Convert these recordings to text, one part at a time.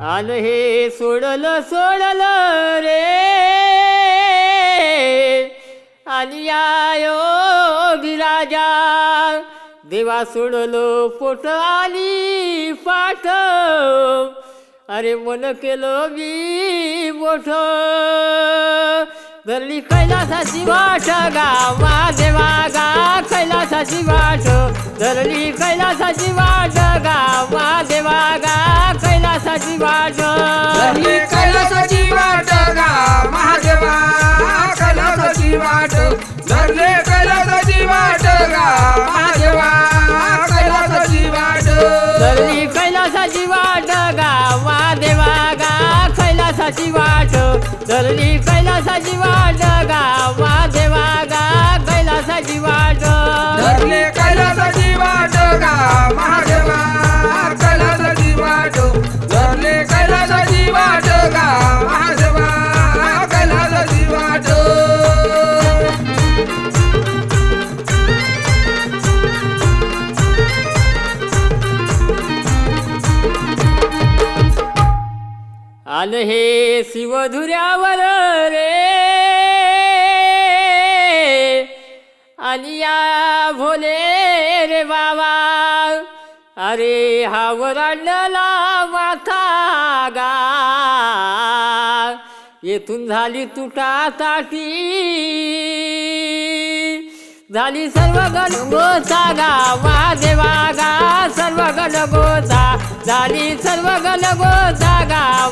आन हे सोडलं सोडलं रे. आणि या राजा देवा सोडलो पोट आली पाठ. अरे मन केलं मी मोठ. धरली कैलासाची वाट गा मा देवा गा कैलासाची वाट धरली कैलासाची वाट गा देवा गा कैलासाची वाट. धरली कैलासाची वाट गा महादेवा कैलासाची वाट. धरले कैलासाची वाट गा महादेवा कैलासाची वाट. धरली कैलासाची वाट गा देवा गा कैलासाची वाट. धरली कैलासाची वाट गा आल हे शिवधुऱ्यावर रे. आणि या भोले रे बाबा अरे हा वराडला माथा गा. येथून झाली तुटा ताटी झाली सर्व गण गोचा गा देवा गा सर्व झाली सर्व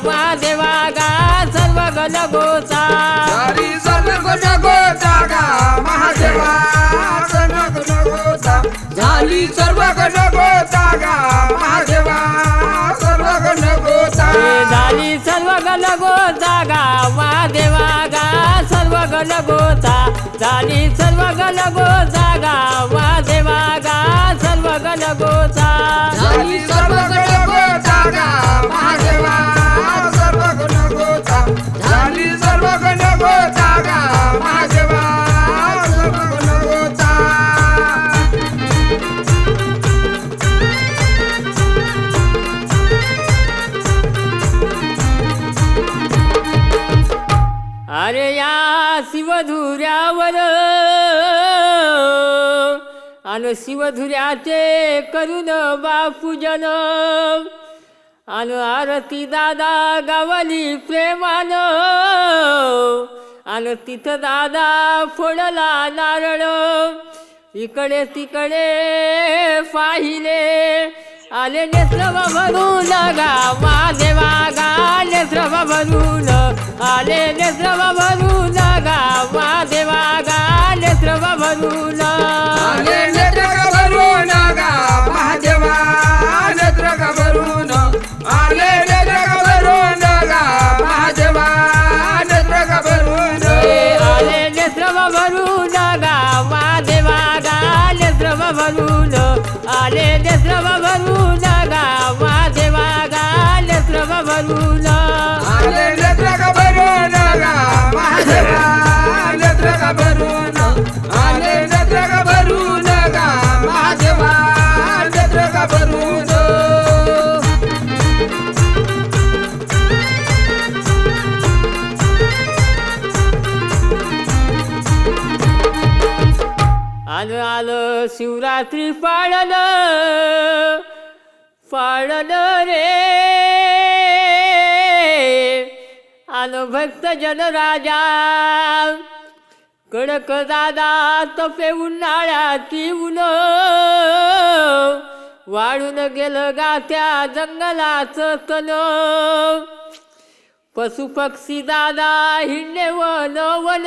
गा देवा गा सर्व गण गोचा हरी सर्व गुण गोता गा महादेवा सर्व गुण गोता झाली सर्व गुण गोता गा महादेवा सर्व गुण गोता हे झाली सर्व गण गोचा गा देवा सर्व गण गोचा झाली सर्व गण गोचा गा देवा गा सर्व गण गोचा झाली सर्व गुण गोता गा महादेवा सर्व गुण गोता झाली सर्व गुण गोता गा महादेवा सर्व गुण गोता अरे या शिवधुऱ्यावर आणि शिवधुऱ्याचे करून बापूजन. आणि आरती दादा गावली प्रेमान. आणि तिथं दादा फोडला नारळ. इकडे तिकडे पाहिले. आले नेत्र भरून गा देवा गा नेत्र भरून आले नेत्र भरून गा आलं आलं शिवरात्री पाळलं पाळलं रे. आलं भक्त जन राजा. कडक दादा तपे उन्हाळ्याची उन वाळून गेलं गात्या जंगलाचं तन पशु पक्षी दादा हिंडे वन वन.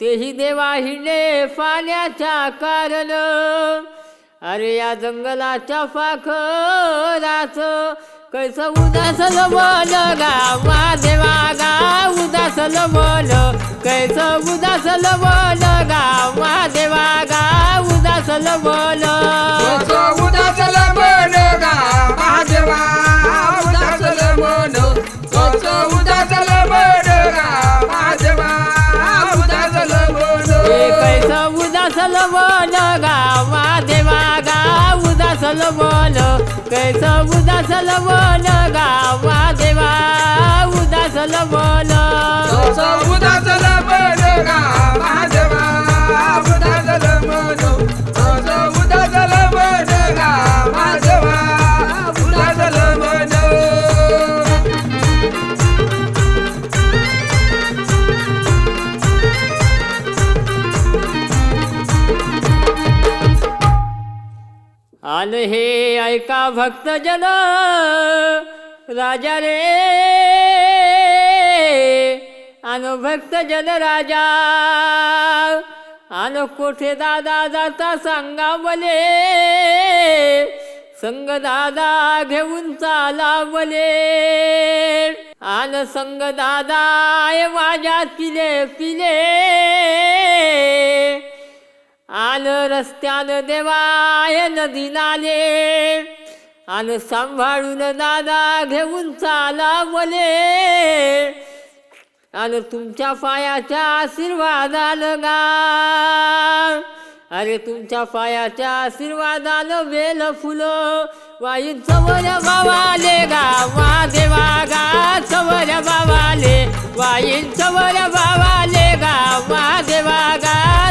तेही देवा हिंडे पाण्याच्या कारण. अरे या जंगलाच्या पाखराच कैस उदासल मन गा. देवा गा उदासल मन कैस उदासल मन गा. देवा गा उदासल मन मन कैसा कैस उदासल बोल उदासल बोल गावा देवा उदासल बोल. एका भक्त भक्तजन? राजा रे। आन भक्तजन राजा। आनो कोठे दादा जाता सांगा बले संग दादा घेऊन चाला बले आन संग दादा माझ्या पिले पिले. आलं रस्त्यानं देवाय नदी नाले आलं सांभाळून दादा घेऊन चाला मले आणि तुमच्या पायाच्या आशीर्वादानं गा. अरे तुमच्या पायाच्या आशीर्वादानं वेल फुलं. वाईन चवऱ्या बावाले गा देवा गा चवऱ्या बावाले वाईन चवऱ्या बावाले गा देवा गा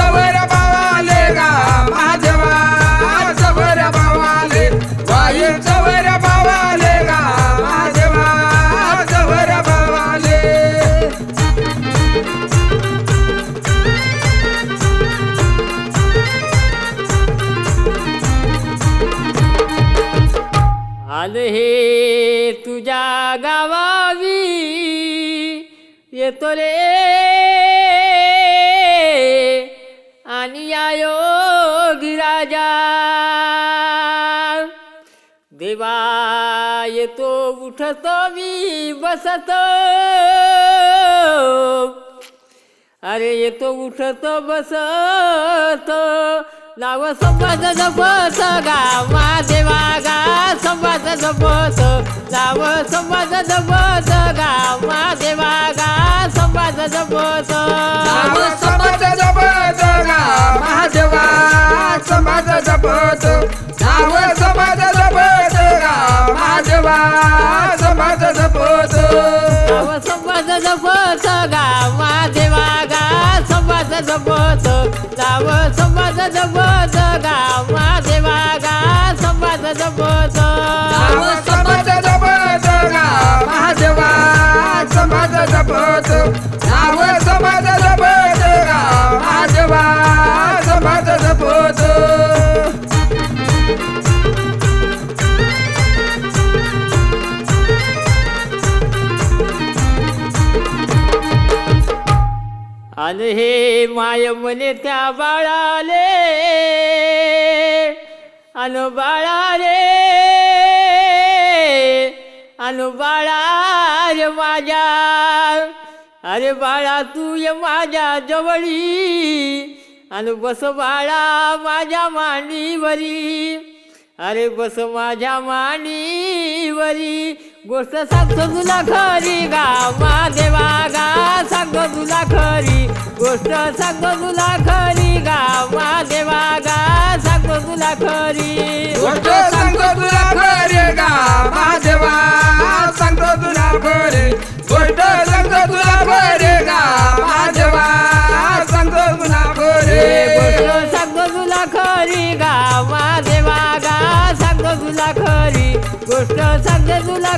आल हे तुझ्या गावावी येतो रे. आणि आयो गिराजा देवा येतो उठतो मी बसतो. अरे येतो उठतो बसतो. नाव संवाद जपत गावा देवा गा संवाद जपत नाव संवाद जपत गावा देवा गा संवाद जपत नाम समाज जपत गा महादेवा समाज जपत नाव समाज जपत गा महादेवा समाज जपत नाव संवाद जपत गावा देवा गा संवाद जपत गाव संवाद जपत गाव. सेवा गा संवाद जपत नाव समाज जपत गा महादेवा समाज जपत नाव माय म्हणे त्या बाळाले अनु बाळा रे अनु बाळा रे माझ्या. अरे बाळा तू ये माझ्या जवळी अनु बस बाळा माझ्या मांडीवरी. अरे बस माझ्या मानीवरी गोष्ट सांगतो तुला खरी गा. महादेवा गा सांगतो तुला खरी. गोष्ट सांगतो तुला खरी गा. महादेवा गा सांगतो तुला खरी. गोष्ट सांगतो तुला खरी गा. महादेवा सांगतो तुला खरी. गोष्ट सांगतो तुला खरी. গুলা